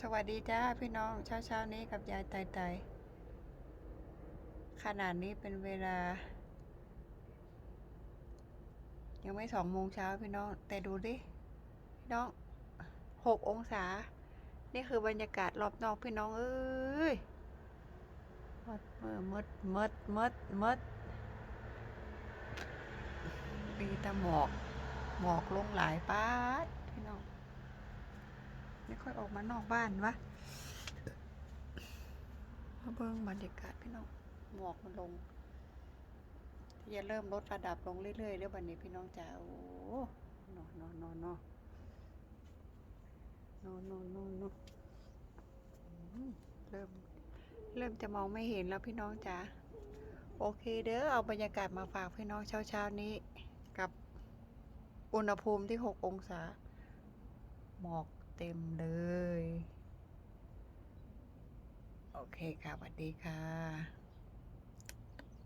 สวัสดีจ้าพี่น้องเช้าเช้านี้กับยายไตไตขนาดนี้เป็นเวลา ยังไม่สองโมงเช้าพี่น้อง แต่ดูดิพี่น้องหกองศา นี่คือบรรยากาศรอบนอกพี่น้องเอ้ยมดเมื่อมดมดมดมดมีแต่หมอก หมอกลงหลายป้า ไม่ค่อยออกมานอกบ้านวะมาเบิ้งบรรยากาศพี่น้องหมอกมันลงที่จะเริ่มลดระดับลงเรื่อยๆแล้ววันนี้พี่น้องจ๋าโอ้นอนนอนนอนนอนนอนนอนนอนเริ่มเริ่มจะมองไม่เห็นแล้วพี่น้องจ๋าโอเคเด้อเอาบรรยากาศมาฝากพี่น้องเช้าเช้านี้ กับอุณหภูมิที่ 6 องศา หมอก เต็มเลย โอเคค่ะสวัสดีค่ะ